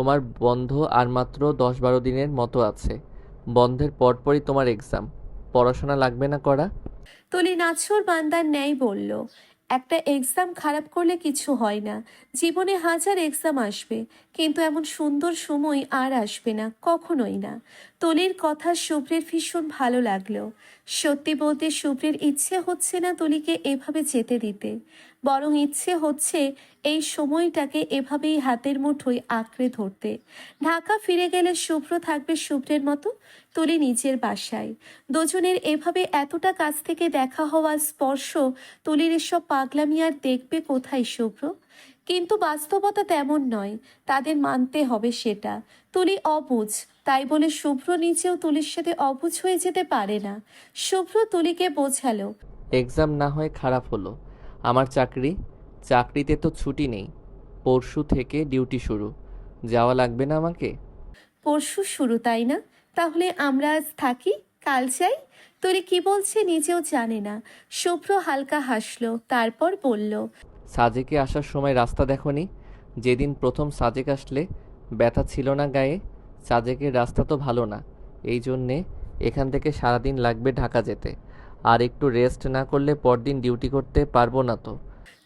তোমার বন্ধ আর মাত্র দশ বারো দিনের মতো আছে। বন্ধের পরপরই তোমার এক্সাম পড়াশোনা লাগবে না করা তুলি নাছর বান্দার ন্যায় বলল, একটা এক্সাম খারাপ করলে কিছু হয় না। জীবনে হাজার এক্সাম আসবে, কিন্তু এমন সুন্দর সময় আর আসবে না, কখনোই না। তলির কথা শুভ্রের ভীষণ ভালো লাগল। সত্যি বলতে শুভ্রের ইচ্ছে হচ্ছে না তলিকে এভাবে যেতে দিতে। বরং ইচ্ছে হচ্ছে এই সময়টাকে এভাবেই হাতের মুঠোয় আঁকড়ে ধরতে। ঢাকা ফিরে গেলে শুভ্র থাকবে শুভ্রের মতো, তুলি নিজের বাসায়। দুজনের এভাবে এতটা কাছ থেকে দেখা হওয়া স্পর্শ তুলির এসব পাগলামি আর দেখবে কোথায় শুভ্র কিন্তু বাস্তবতা তেমন নয়। তাদের মানতে হবে সেটা। তুলি অবুঝ তাই বলে শুভ্র নিচেও তুলির সাথে অবুঝ হয়ে যেতে পারে না। শুভ্র তুলিকে বোঝালো এক্সাম না হয় খারাপ হলো। আমার চাকরি? চাকরিতে তো ছুটি নেই। পরশু থেকে ডিউটি শুরু। যাওয়া লাগবে না আমাকে? পরশু শুরু তাই না? তাহলে আমরা আজ থাকি? কাল চাই তুলি কি বলছে নিজেও জানে না। শুভ্র হালকা হাসলো তারপর বলল সাজেকে আসার সময় রাস্তা দেখনি? যেদিন প্রথম সাজেক আসলে ব্যথা ছিল না গায়ে, সাজেকের রাস্তা তো ভালো না। এই জন্যে এখান থেকে সারাদিন লাগবে ঢাকা যেতে। আর একটু রেস্ট না করলে পরদিন ডিউটি করতে পারব না তো।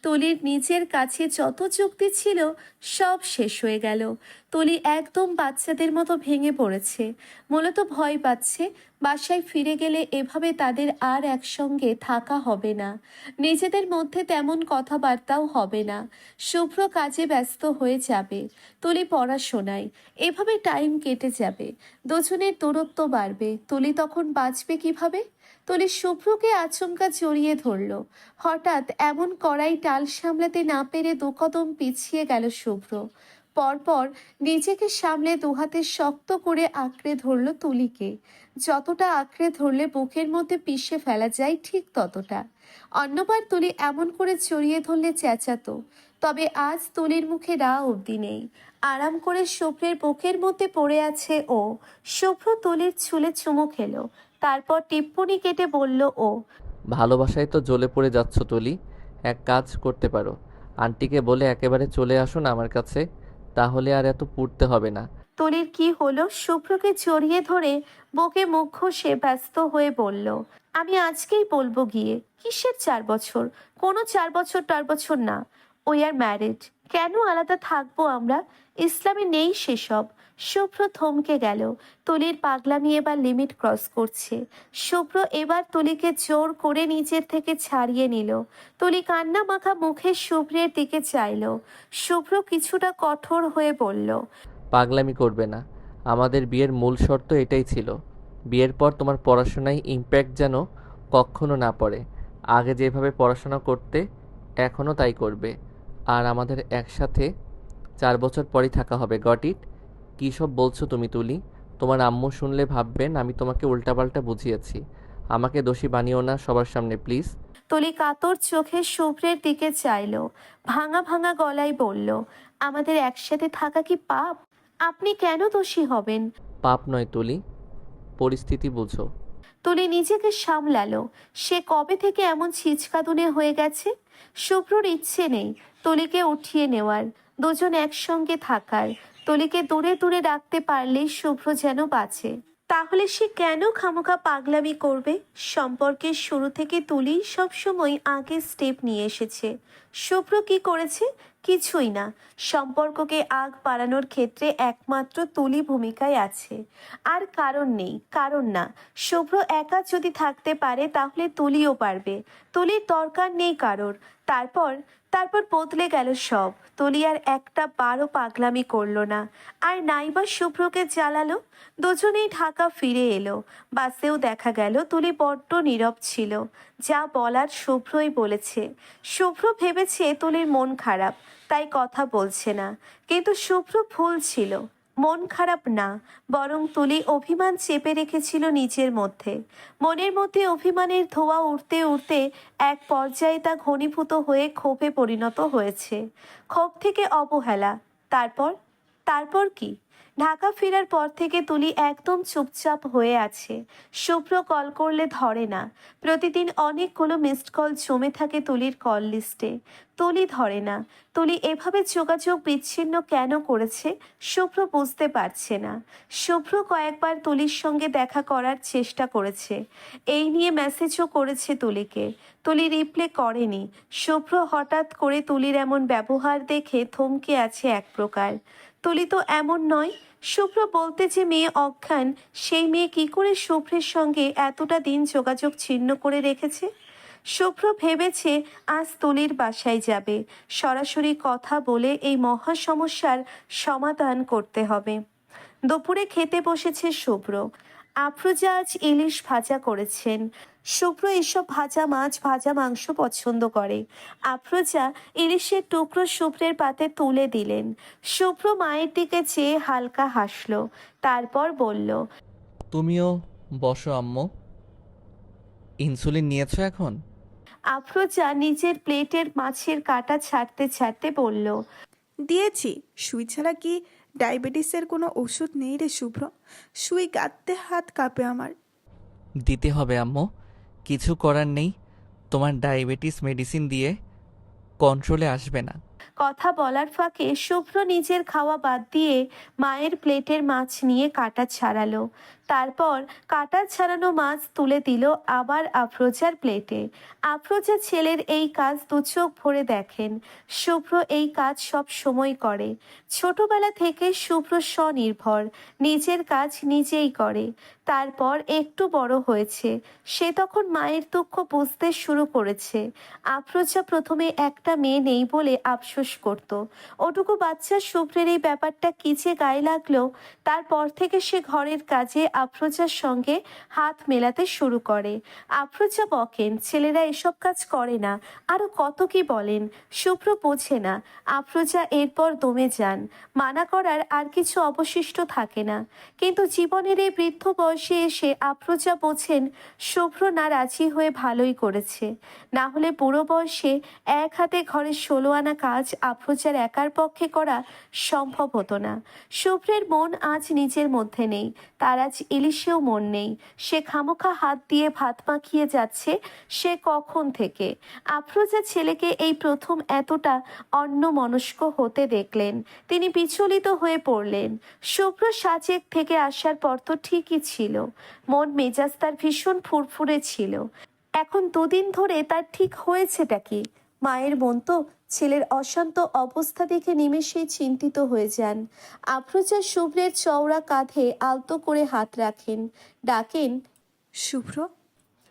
তুলির নিজের কাছে যত যুক্তি ছিল, সব শেষ হয়ে গেল। তলি একদম বাচ্চাদের মতো ভেঙে পড়েছে। মূলত ভয় পাচ্ছে, বাসায় ফিরে গেলে এভাবে তাদের আর একসঙ্গে থাকা হবে না। নিজেদের মধ্যে তেমন কথাবার্তাও হবে না। শুভ্র কাজে ব্যস্ত হয়ে যাবে। তলি পড়াশোনায়। এভাবে টাইম কেটে যাবে। দুজনের দূরত্ব বাড়বে। তলি তখন বাঁচবে কীভাবে? তুলি শুভ্রকে আচমকা জড়িয়ে ধরল। হঠাৎ এমন কড়াই টাল সামলাতে না পেরে দুকদম পিছিয়ে গেল শুভ্র। পরপর নিজেকে সামলে দুহাতে শক্ত করে আঁকড়ে ধরল তুলিকে। যতটা আঁকড়ে ধরলে বুকের মধ্যে পিষে ফেলা যায় ঠিক ততটা। অন্যবার তুলি এমন করে চড়িয়ে ধরলে চেঁচাতো। তবে আজ তুলির মুখে রা অবধি নেই। আরাম করে শুভ্রের বুকের মধ্যে পড়ে আছে ও। শুভ্র তুলির চুলে চুমু খেলো। তারপর টিপ্পনি কেটে বলল ও ভালোবাসায় তো জ্বলে পড়ে যাচ্ছ তুলি এক কাজ করতে পারো। আন্টিকে বলে একেবারে চলে আসুন আমার কাছে তাহলে আর এত পুড়তে হবে না। তলির কি হলো? শুভ্রকে জড়িয়ে ধরে বকে মুখ ঘষে ব্যস্ত হয়ে বলল আমি আজকেই বলব গিয়ে কিসের চার বছর? কোনো চার বছর টার বছর না। ওই আর ম্যারিড কেন আলাদা থাকব আমরা? ইসলামে নেই সেসব। শুভ্র থমকে গেল। তুলির পাগলামি এবার লিমিট ক্রস করছে। শুভ্র এবার তুলিকে জোর করে নিজের থেকে ছাড়িয়ে নিল। তুলি কান্না মাখা মুখে শুভ্রের দিকে চাইল। শুভ্র কিছুটা কঠোর হয়ে বলল, পাগলামি করবে না। আমাদের বিয়ের মূল শর্ত এটাই ছিল। বিয়ের পর তোমার পড়াশোনায় ইম্প্যাক্ট যেন কখনো না পড়ে। আগে যেভাবে পড়াশোনা করতে এখনও তাই করবে। আর আমাদের একসাথে চার বছর পরই থাকা হবে, গট ইট? কী সব বলছো তুমি তুলি? তোমার আম্মু শুনলে ভাববেন আমি তোমাকে উল্টাপাল্টা বুঝিয়েছি। আমাকে দোষী বানিও না সবার সামনে প্লিজ। তুলি কাতর চোখে শুভ্রের দিকে চাইলো ভাঙা ভাঙা গলায় বলল আমাদের একসাথে থাকা কি পাপ? আপনি কেন দোষী হবেন? পাপ নয় তুলি। পরিস্থিতি বুঝো। তুলি নিজেকে সামলালো সে কবে থেকে এমন ছিচকাদুনে হয়ে গেছে? শুভ্রর ইচ্ছে নেই তুলিকে উঠিয়ে নেওয়ার দুজন একসঙ্গে থাকার তুলিকে দূরে দূরে রাখতে পারলে শুভ্র যেন বাঁচে। তাহলে সে কেন খামোখা পাগলামি করবে? সম্পর্কের শুরু থেকে তুলি সবসময় আগে স্টেপ নিয়ে এসেছে। শুভ্র কি করেছে? কিছুই না। সম্পর্ককে আগ বাড়ানোর ক্ষেত্রে একমাত্র তুলি ভূমিকায় আছে। আর কারণ নেই, কারণ না। শুভ্র একা যদি থাকতে পারে, তাহলে তুলিও পারবে। তুলির দরকার নেই কারোর। তারপর তারপর বদলে গেল সব। তুলি আর একটা বারো পাগলামি করল না। আর নাইবা শুভ্রকে জ্বালালো। দুজনেই ঢাকা ফিরে এলো। বাসেও দেখা গেল, তুলি বড্ড নীরব ছিল। যা বলার শুভ্রই বলেছে। শুভ্র ভেবেছে তুলির মন খারাপ, তাই কথা বলছে না। কিন্তু শুভ্র ভুল ছিল। মন খারাপ না, বরং তুলি অভিমান চেপে রেখেছিল নিজের মধ্যে। মনের মধ্যে অভিমানের ধোয়া উঠতে উঠতে এক পর্যায়ে তা ঘনীভূত হয়ে ক্ষোভে পরিণত হয়েছে। ক্ষোভ থেকে অবহেলা, তারপর? তারপর কি? ঢাকা ফেরার পর থেকে তুলি একদম চুপচাপ হয়ে আছে। শুভ্র কল করলে ধরে না। প্রতিদিন অনেকগুলো মিসড কল জমে থাকে তুলির কল লিস্টে তুলি ধরে না। তুলি এভাবে যোগাযোগ বিচ্ছিন্ন কেন করেছে? শুভ্র বুঝতে পারছে না। শুভ্র কয়েকবার তুলির সঙ্গে দেখা করার চেষ্টা করেছে। এই নিয়ে মেসেজও করেছে তুলিকে। তুলি রিপ্লে করেনি। শুভ্র হঠাৎ করে তুলির এমন ব্যবহার দেখে থমকে আছে এক প্রকার। তুলি তো এমন নয়। শুভ্র বলতে যে মেয়ে অজ্ঞান, সেই মেয়ে কি করে শুভ্রের সঙ্গে এতটা দিন যোগাযোগ ছিন্ন করে রেখেছে? শুভ্র ভেবেছে আজ তুলির বাসায় যাবে। সরাসরি কথা বলে এই মহা সমস্যার সমাধান করতে হবে। দুপুরে খেতে বসেছে শুভ্র। আফরোজা আজ ইলিশ ভাজা করেছেন। শুভ্র এসব ভাজা মাছ ভাজা মাংস পছন্দ করে। আফরোজা ইলিশের টুকরো শুভ্রের পাতে তুলে দিলেন। শুভ্র মায়ের দিকে চেয়ে হালকা হাসল। তারপর বলল তুমিও বসো আম্মু। ইনসুলিন নিয়েছো এখন? আফরোজা নিজের প্লেটের মাছের কাটা ছাড়তে ছাড়তে বলল দিয়েছি। সুই ছাড়া কি ডায়াবেটিসের কোনো ওষুধ নেই রে শুভ্র? সুই গাঁততে হাত কাঁপে আমার। দিতে হবে আম্মু। কিছু করার নেই। তোমার ডায়াবেটিস মেডিসিন দিয়ে কন্ট্রোলে আসবে না। কথা বলার ফাঁকে শুভ্র নিজের খাওয়া বাদ দিয়ে মায়ের প্লেটের মাছ নিয়ে কাটা ছাড়ালো। তারপর কাটা ছাড়ানো মাছ তুলে দিল আবার আফরোজার প্লেটে। আফরোজা ছেলের এই কাজ দু চোখ ভরে দেখেন। শুভ্র এই কাজ সব সময় করে। ছোটবেলা থেকে শুভ্র স্বনির্ভর, নিজের কাজ নিজেই করে। তারপর একটু বড় হয়েছে। সে তখন মায়ের দুঃখ বুঝতে শুরু করেছে। আফরোজা প্রথমে একটা মেয়ে নেই বলে আফসোস করত। ওটুকু বাচ্চা শুভ্রের এই ব্যাপারটা কি যে গায়ে লাগল, তারপর থেকে সে ঘরের কাজে আফরোজার সঙ্গে হাত মেলাতে শুরু করে। আফরোজা বকেন, ছেলেরা এসব কাজ করে না। আরও কত কি বলেন? শুভ্র বোঝে না। আফরোজা এরপর দমে যান। মানা করার আর কিছু অবশিষ্ট থাকে না। কিন্তু জীবনের এই বৃদ্ধ বয়সে এসে আফরোজা বোঝেন, শুভ্র না রাজি হয়ে ভালোই করেছে। না হলে বুড়ো বয়সে এক হাতে ঘরের ষোলো আনা কাজ আফরোজার একার পক্ষে করা সম্ভব হতো না। শুভ্রের মন আজ নিজের মধ্যে নেই। তার আজ ইলিশেও মন নেই। সে খামোখা হাত দিয়ে ভাত মাখিয়ে যাচ্ছে সে কখন থেকে? আফরোজা ছেলেকে এই প্রথম এতটা অন্য মনস্ক হতে দেখলেন। তিনি বিচলিত হয়ে পড়লেন। শুভ্র সাজেক থেকে আসার পর তো ঠিকই ছিল। মন মেজাজ তার ভীষণ ফুরফুরে ছিল। এখন দুদিন ধরে তার ঠিক হয়েছেটা কি? মায়ের মন তো ছেলের অশান্ত অবস্থা দেখে নিমেষেই চিন্তিত হয়ে যান। আফরোজা শুভ্রের চওড়া কাঁধে আলতো করে হাত রাখেন। ডাকেন শুভ্র?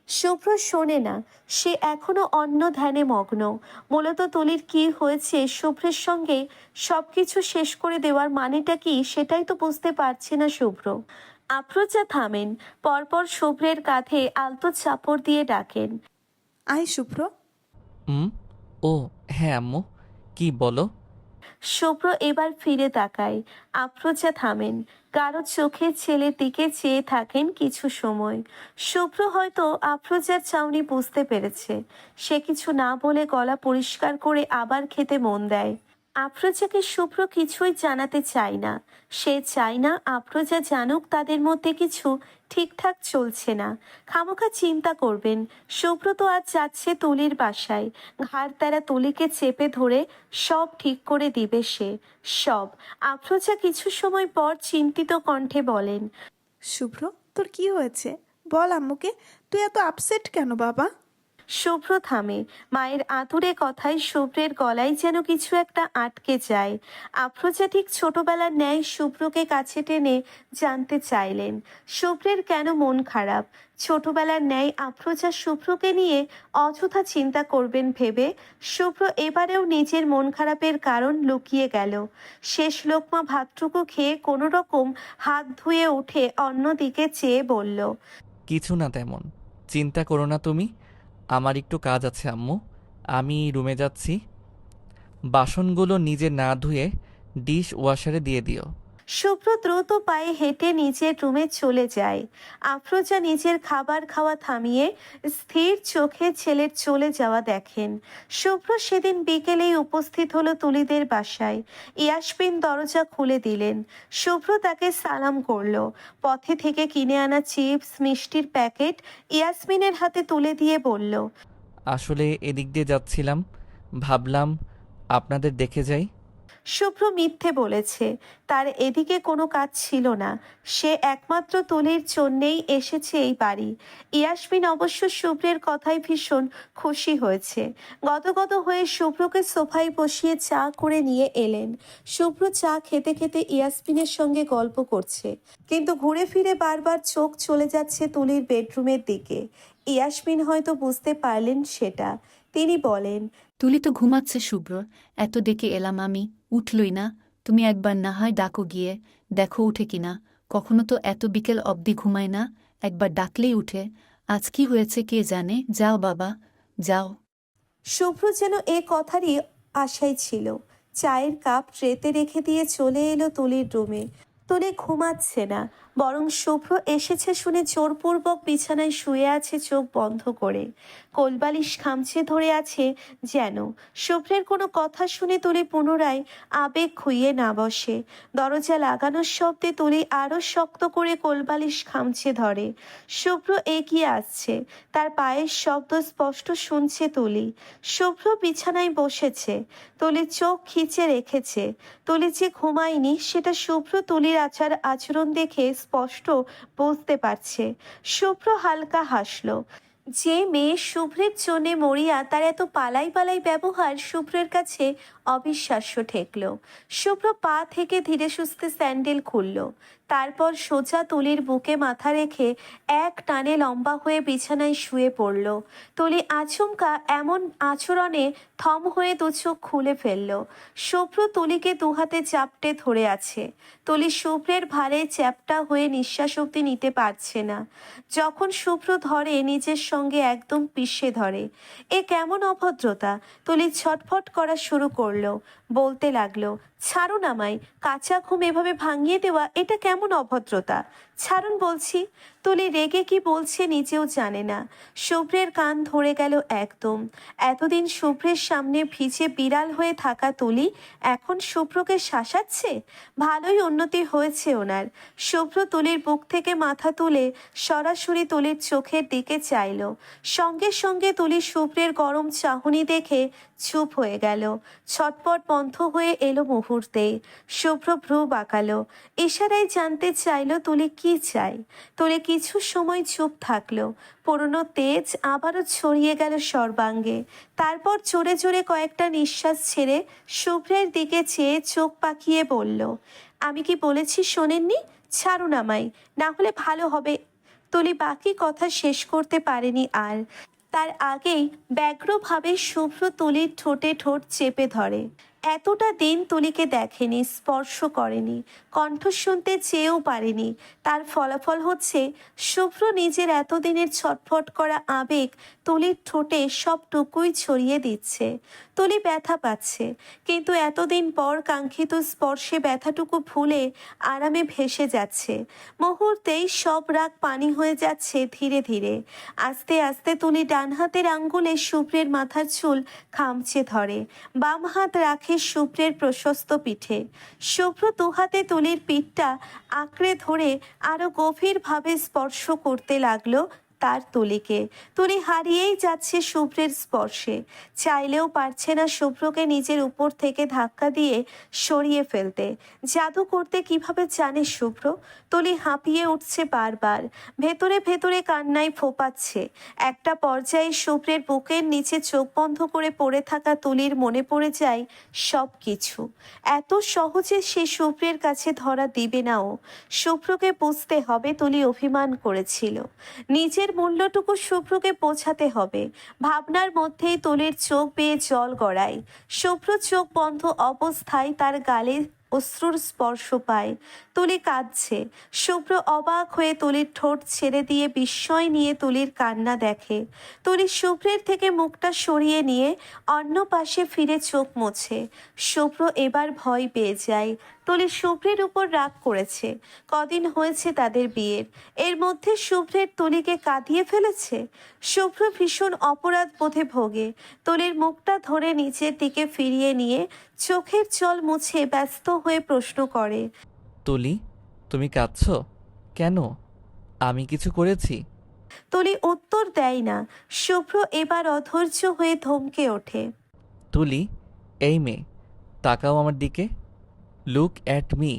শুভ্র শোনে না সে এখনও অন্য ধ্যানে মগ্ন। মূলত তুলির কি হয়েছে শুভ্রের সঙ্গে সবকিছু শেষ করে দেওয়ার মানেটা কি সেটাই তো বুঝতে পারছে না শুভ্র। আফরোজা থামেন পরপর শুভ্রের কাঁধে আলতো চাপড় দিয়ে ডাকেন। আয় শুভ্র। হুম ও হ্যাঁ আম্মু, কি বলো? শুভ্র এবার ফিরে তাকায়। আফরোজা থামেন। কারও চোখে ছেলে দিকে চেয়ে থাকেন কিছু সময়। শুভ্র হয়তো আফরোজার চাউনি বুঝতে পেরেছে। সে কিছু না বলে গলা পরিষ্কার করে আবার খেতে মন দেয়। আফরোজাকে শুভ্র কিছুই জানাতে চায় না। সে চায় না আফরোজা জানুক তাদের মধ্যে কিছু ঠিকঠাক চলছে না। খামোখা চিন্তা করবেন, শুভ্র তো আজ যাচ্ছে তুলির বাসায়। ঘাড় তারা তুলিকে চেপে ধরে সব ঠিক করে দিবে সে। সব। আফরোজা কিছু সময় পর চিন্তিত কণ্ঠে বলেন, শুভ্র, তোর কি হয়েছে? বল আম্মুকে, তুই এত আপসেট কেন বাবা? শুভ্র থামে। মায়ের আতুরে কথায় শুভ্রের গলায় যেন কিছু একটা আটকে যায়। আফ্রোজা ঠিক ছোটবেলার ন্যায় শুভ্রকে কাছে টেনে জানতে চাইলেন, শুভ্রের কেন মন খারাপ? ছোটবেলার ন্যায় আফ্রোজা শুভ্রকে নিয়ে অযথা চিন্তা করবেন ভেবে, শুভ্র এবারেও নিজের মন খারাপের কারণ লুকিয়ে গেল। শেষ লোকমা ভাতটুকু খেয়ে কোনো রকম হাত ধুয়ে উঠে অন্যদিকে চেয়ে বলল, কিছু না তেমন। চিন্তা করো না তুমি। আমার একটু কাজ আছে, আম্মু। আমি রুমে যাচ্ছি। বাসনগুলো নিজে না ধুয়ে ডিশ ওয়াশারে দিয়ে দিও। শুভ্র দ্রুত পায়ে হেঁটে নিজের রুমে চলে যায়। আফরোজা নিজের খাবার খাওয়া থামিয়ে স্থির চোখে ছেলের চলে যাওয়া দেখেন। শুভ্র সেদিন বিকেলেই উপস্থিত হলো তুলিদের বাসায়। ইয়াসমিন দরজা খুলে দিলেন। শুভ্র তাকে সালাম করল। পথে থেকে কিনে আনা চিপস, মিষ্টির প্যাকেট ইয়াসমিনের হাতে তুলে দিয়ে বলল, আসলে এদিক দিয়ে যাচ্ছিলাম। ভাবলাম আপনাদের দেখে যাই। শুভ্র মিথ্যে বলেছে। তার এদিকে কোনো কাজ ছিল না। সে একমাত্র তুলির জন্যেই এসেছে এই বাড়ি। ইয়াসমিন অবশ্য শুভ্রের কথায় ভীষণ খুশি হয়েছে। গদগদ হয়ে শুভ্রকে সোফায় বসিয়ে চা করে নিয়ে এলেন। শুভ্র চা খেতে খেতে ইয়াসমিনের সঙ্গে গল্প করছে। কিন্তু ঘুরে ফিরে বারবার চোখ চলে যাচ্ছে তুলির বেডরুমের দিকে। ইয়াসমিন হয়তো বুঝতে পারলেন সেটা। তিনি বলেন, তুলি তো ঘুমাচ্ছে শুভ্র। এত ডেকে এলাম আমি। উঠলই না, তুমি একবার না হয় ডাকো গিয়ে, দেখো উঠে কিনা। কখনো তো এত বিকেল অবধি ঘুমায় না, একবার ডাকলেই উঠে। আজ কি হয়েছে কে জানে? যাও বাবা, যাও। শুভ্র যেন এ কথারই আশাই ছিল। চায়ের কাপ ট্রেতে রেখে দিয়ে চলে এলো তুলির রুমে। তুলি ঘুমাচ্ছে না। বরং শুভ্র এসেছে শুনে জোরপূর্বক বিছানায় শুয়ে আছে চোখ বন্ধ করে। কোলবালিশ খামচে ধরে আছে যেন শুভ্রের কোনো কথা শুনে তুলি পুনরায় আবেগ খুইয়ে না বসে। দরজা লাগানোর শব্দে তুলি আরও শক্ত করে কোলবালিশ খামচে ধরে। শুভ্র এগিয়ে আসছে, তার পায়ের শব্দ স্পষ্ট শুনছে তুলি। শুভ্র বিছানায় বসেছে, তুলি চোখ খিচে রেখেছে, তুলি যে ঘুমায়নি সেটা শুভ্র তুলির আচার আচরণ দেখে স্পষ্ট বুঝতে পারছে। শুভ্র হালকা হাসল। যে মেয়ে শুভ্রের জন্যে মরিয়া, তার এত পালাই পালাই ব্যবহার শুভ্রের কাছে অবিশ্বাস্য ঠেকল। শুভ্র পা থেকে ধীরে সুস্থে স্যান্ডেল খুলল। তারপর সোজা তুলির বুকে মাথা রেখে এক টানে লম্বা হয়ে বিছানায় শুয়ে পড়ল। তুলি আচমকা এমন আচরণে থম হয়ে দু চোখ খুলে ফেলল। শুভ্র তুলিকে দুহাতে চাপটে ধরে আছে। তুলি শুভ্রের ভারে চ্যাপটা হয়ে নিঃশ্বাস অব্দি নিতে পারছে না। যখন শুভ্র ধরে, নিজের সঙ্গে একদম পিষে ধরে। এ কেমন অভদ্রতা? তুলি ছটফট করা শুরু করল। বলতে লাগল ছাড়ুন আমায় কাঁচা ঘুম এভাবে ভাঙিয়ে দেওয়া এটা কেমন অভদ্রতা? ছাড়ুন বলছি তুলি রেগে কি বলছে নিজেও জানে না। শুভ্রের কান ধরে গেল একদম। এতদিন শুভ্রের সামনে ভিজে বিড়াল হয়ে থাকা তুলি এখন শুভ্রকে শাসাচ্ছে? ভালোই উন্নতি হয়েছে ওনার। শুভ্র তুলির বুক থেকে মাথা তুলে সরাসরি তুলির চোখের দিকে চাইল। সঙ্গে সঙ্গে তুলি শুভ্রের গরম চাহনি দেখে চুপ হয়ে গেল। ছটপট বন্ধ হয়ে এলো মুহূর্তে। শুভ্র ভ্রু বাঁকালো। ইশারায় জানতে চাইল তুলি কি চাই তুলি কিছু সময় চুপ থাকল। পুরনো তেজ আবারও ছড়িয়ে গেল সর্বাঙ্গে। তারপর জোরে জোরে কয়েকটা নিঃশ্বাস ছেড়ে শুভ্রের দিকে চেয়ে চোখ পাকিয়ে বলল, আমি কি বলেছি শোনেননি? ছাড়ুন আমায়, না হলে ভালো হবে। তুলি বাকি কথা শেষ করতে পারেনি আর। তার আগেই ব্যগ্রভাবে শুভ্র তুলির ঠোঁটে ঠোঁট চেপে ধরে। এতটা দিন তুলিকে দেখেনি, স্পর্শ করেনি, কণ্ঠ শুনতে চেয়েও পারেনি। তার ফলাফল হচ্ছে, শুভ্র নিজের এতদিনের ছটফট করা আবেগ তুলির ঠোঁটে সবটুকুই ছড়িয়ে দিচ্ছে। তুলি ব্যথা পাচ্ছে। কিন্তু এতদিন পর কাঙ্ক্ষিত স্পর্শে ব্যথাটুকু ভুলে আরামে ভেসে যাচ্ছে। মুহূর্তেই সব রাগ পানি হয়ে যাচ্ছে ধীরে ধীরে। আস্তে আস্তে তুলি ডান হাতের আঙ্গুলে শুভ্রের মাথার চুল খামচে ধরে। বাম হাত রাখে শুভ্রের প্রশস্ত পিঠে। শুভ্র দুহাতে তুলির পিঠটা আঁকড়ে ধরে আরও গভীরভাবে স্পর্শ করতে লাগল তার তুলিকে। তুলি হারিয়েই যাচ্ছে শুভ্রের স্পর্শে। চাইলেও পারছে না শুভ্রকে নিজের উপর থেকে ধাক্কা দিয়ে সরিয়ে ফেলতে। জাদু করতে কীভাবে জানে শুভ্র? তুলি হাঁপিয়ে উঠছে বারবার। ভেতরে ভেতরে কান্নায় ফোপাচ্ছে। একটা পর্যায়ে শুভ্রের বুকের নিচে চোখ বন্ধ করে পড়ে থাকা তুলির মনে পড়ে যায় সব কিছু এত সহজে সে শুভ্রের কাছে ধরা দিবে না ও। শুভ্রকে বুঝতে হবে তুলি অভিমান করেছিল। নিজের মূল্যটুকু শুভ্রকে বোঝাতে হবে। ভাবনার মধ্যেই তুলির চোখ বেয়ে জল গড়ায়। শুভ্র চোখ বন্ধ অবস্থায় তার গালে অশ্রুর স্পর্শ পায়। তুলি কাঁদছে। শুভ্র অবাক হয়ে তুলির ঠোঁট ছেড়ে দিয়ে বিস্ময় নিয়ে তুলির কান্না দেখে। তুলি শুভ্রের থেকে মুখটা সরিয়ে নিয়ে অন্য পাশে ফিরে চোখ মোছে। শুভ্র এবার ভয় পেয়ে যায়। তুলি শুভ্রের উপর রাগ করেছে। কদিন হয়েছে তাদের বিয়ের। এর মধ্যে শুভ্রের তুলিকে কাঁদিয়ে ফেলেছে। শুভ্র ভীষণ অপরাধ বোধে ভোগে। তুলির মুখটা ধরে নিচের দিকে ফিরিয়ে নিয়ে চোখের জল মুছে ব্যস্ত হয়ে প্রশ্ন করে তুলি তুমি কাঁদছ? কেন? আমি কিছু করেছি? তুলি উত্তর দেয় না। শুভ্র এবার অধৈর্য হয়ে ধমকে ওঠে তুলি এই মেয়ে তাকাও আমার দিকে। লুক অ্যাট মি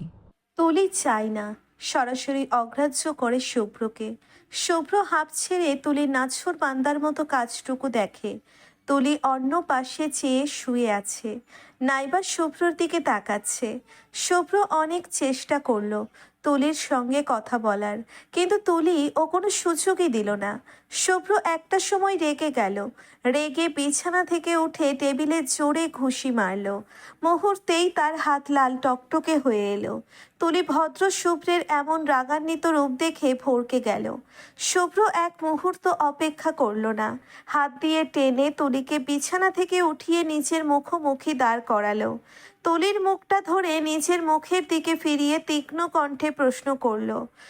তুলি চাই না, সরাসরি অগ্রাহ্য করে শুভ্রকে। শুভ্র হাঁপ ছেড়ে তুলি নাছর বান্দার মতো কাজটুকু দেখে। তুলি অন্য পাশে চেয়ে শুয়ে আছে। নাইবা শুভ্রর দিকে তাকাচ্ছে। শুভ্র অনেক চেষ্টা করল। তুলির সঙ্গে কথা বলার। কিন্তু তুলি ও কোনো সুযোগই দিল না। শুভ্র একটা সময় রেগে গেল। রেগে বিছানা থেকে উঠে টেবিলে জোরে ঘুষি মারল। মুহূর্তেই তার হাত লাল টকটকে হয়ে এলো। তুলি ভদ্র শুভ্রের এমন রাগান্বিত রূপ দেখে ভরকে গেল। শুভ্র এক মুহূর্ত অপেক্ষা করল না। হাত দিয়ে টেনে তুলিকে বিছানা থেকে উঠিয়ে নিজের মুখোমুখি দাঁড় করালো। তুলির মুখটা ধরে নিজের মুখের দিকে ফিরিয়ে তীক্ষ্ণ কণ্ঠে প্রশ্ন করল